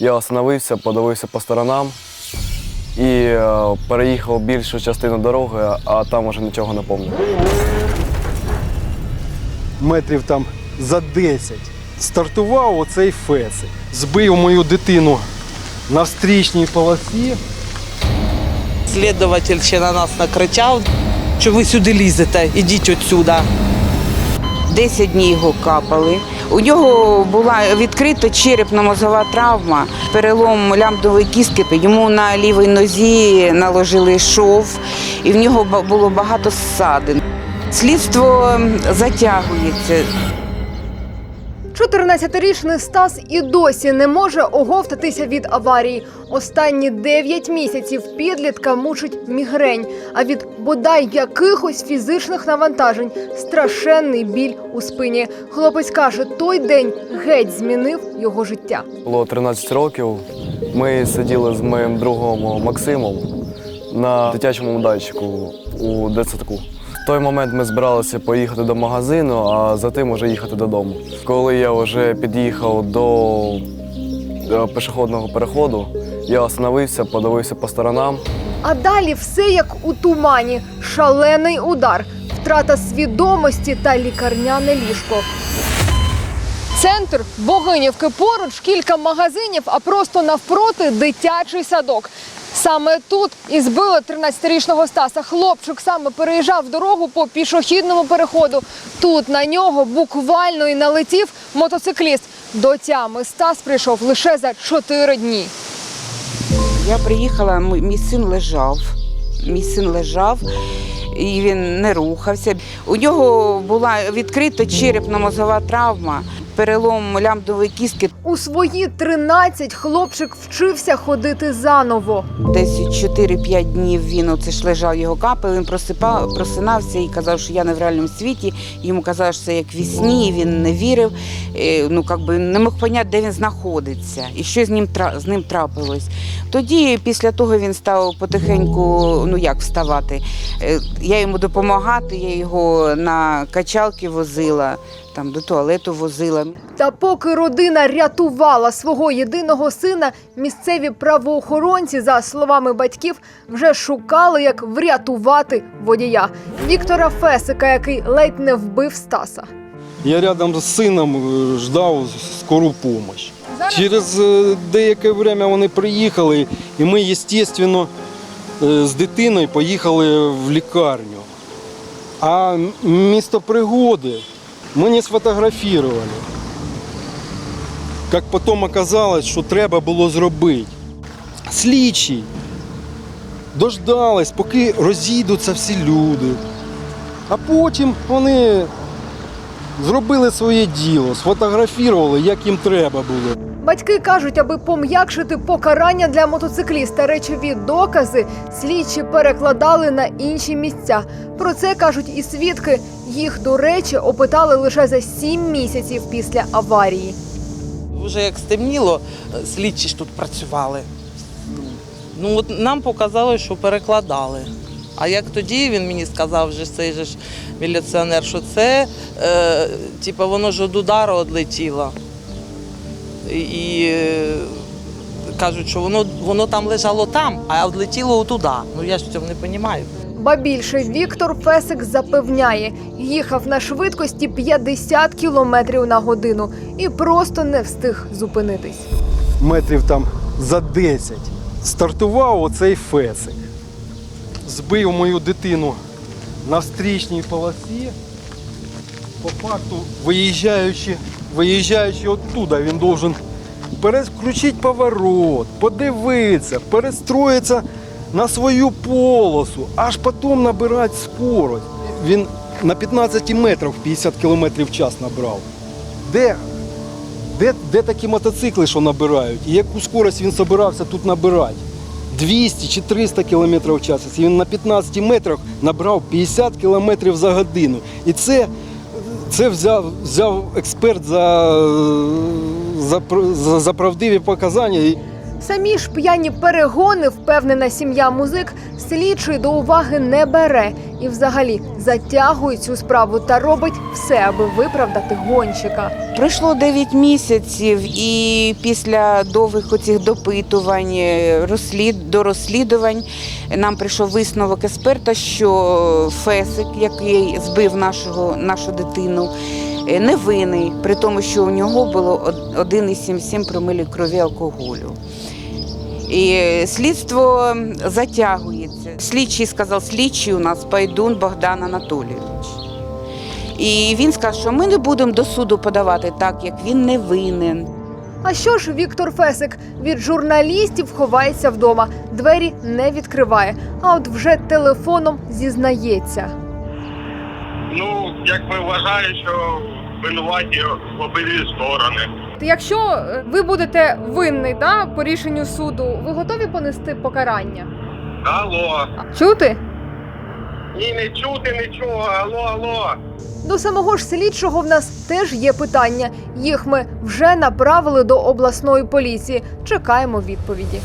Я остановився, подивився по сторонам і е, переїхав більшу частину дороги, а там уже нічого не пам'ятаю. метрів там за 10 стартував оцей фесик. Збив мою дитину на встрічній полосі. Слідуватель ще на нас накричав, що ви сюди лізете, ідіть отсюда. 10 днів його капали. У нього була відкрита черепно-мозгова травма, перелом лямбдової кістки. Йому на лівій нозі наложили шов, і в нього було багато ссадин. Слідство затягується. 14-річний Стас і досі не може оговтатися від аварії. Останні 9 місяців підлітка мучить мігрень, а від бодай якихось фізичних навантажень страшенний біль у спині. Хлопець каже, той день геть змінив його життя. Було 13 років. Ми сиділи з моїм другом Максимом на дитячому майданчику у дитсадку. Той момент ми збиралися поїхати до магазину, а затим уже їхати додому. Коли я вже під'їхав до е, пішохідного переходу, я остановився, подивився по сторонам. А далі все як у тумані: шалений удар, втрата свідомості та лікарняне ліжко. Центр Богинівки поруч кілька магазинів, а просто навпроти дитячий садок. Саме тут і збили 13-річного Стаса. Хлопчик саме переїжджав дорогу по пішохідному переходу. Тут на нього буквально і налетів мотоцикліст. До тями Стас прийшов лише за 4 дні. Я приїхала, мій син лежав. Мій син лежав і він не рухався. У нього була відкрита черепно-мозгова травма, перелом лямбдової кістки. У свої 13 хлопчик вчився ходити заново. Десь 4-5 днів він оце ж лежав його капи. Він просипав, просинався і казав, що я не в реальному світі. Йому казали, що це як вісні, і він не вірив. Е, Ну, как би не мог поняти, де він знаходиться і що з ним з ним трапилось. Тоді, після того, він став потихеньку, ну як вставати. Е, Я йому допомагати, я його на качалки возила, там до туалету возила. Та поки родина рятувала свого єдиного сина, місцеві правоохоронці, за словами батьків, вже шукали, як врятувати водія Віктора Фесика, який ледь не вбив Стаса. Я рядом з сином е, ждав скору допомогу. Через е, деяке время вони приїхали, і ми, звісно, е, з дитиною поїхали в лікарню. А місто пригоди ми не сфотографировали. Як потім оказалось, що треба було зробити. Слідчі дождались, поки розійдуться всі люди. А потім вони зробили своє діло, сфотографували, як їм треба було. Батьки кажуть, аби пом'якшити покарання для мотоцикліста, речові докази слідчі перекладали на інші місця. Про це кажуть і свідки. Їх, до речі, опитали лише за сім місяців після аварії. Вже як стемніло, слідчі ж тут працювали. Ну от нам показали, що перекладали. А як тоді він мені сказав, вже цей же ж міліціонер, що це, е, типу, воно ж від удару відлетіло. І, е, кажуть, що воно, воно там лежало там, а відлетіло туди. Ну я ж в цьому не розумію. Ба більше Віктор Фесик запевняє, їхав на швидкості 50 кілометрів на годину і просто не встиг зупинитись. Метрів там за 10 стартував оцей фесик. Збив мою дитину на встрічній полосі. По факту, виїжджаючи, виїжджаючи оттуда, він должен переключити поворот, подивитися, перестроїтися на свою полосу, аж потім набирати скорость. Він на 15 метрах 50 км в час набрав. Де де, де такі мотоцикли, що набирають? І яку скорость він збирався тут набирати? 200 чи 300 км в час. І він на 15 метрах набрав 50 км за годину. І це, це взяв, взяв експерт за, за, за, за правдиві показання. Самі ж п'яні перегони, впевнена сім'я музик, слідчий до уваги не бере і взагалі затягує цю справу та робить все, аби виправдати гонщика. Пройшло 9 місяців, і після довгих оцих допитувань, розслід, до розслідувань нам прийшов висновок експерта, що Фесик, який збив нашого, нашу дитину, невинний, при тому, що у нього було од- 1,77 промилі крові алкоголю. І слідство затягується. Слідчий сказав, слідчий у нас Пайдун Богдан Анатолійович. І він сказав, що ми не будемо до суду подавати так, як він не винен. А що ж Віктор Фесик від журналістів ховається вдома, двері не відкриває, а от вже телефоном зізнається. Ну, якби вважаю, що винуваті обидві сторони. Якщо е, ви будете винний да, по рішенню суду, ви готові понести покарання? Алло. Чути? Ні, не чути нічого. Алло, алло. До самого ж слідчого в нас теж є питання. Їх ми вже направили до обласної поліції. Чекаємо відповіді.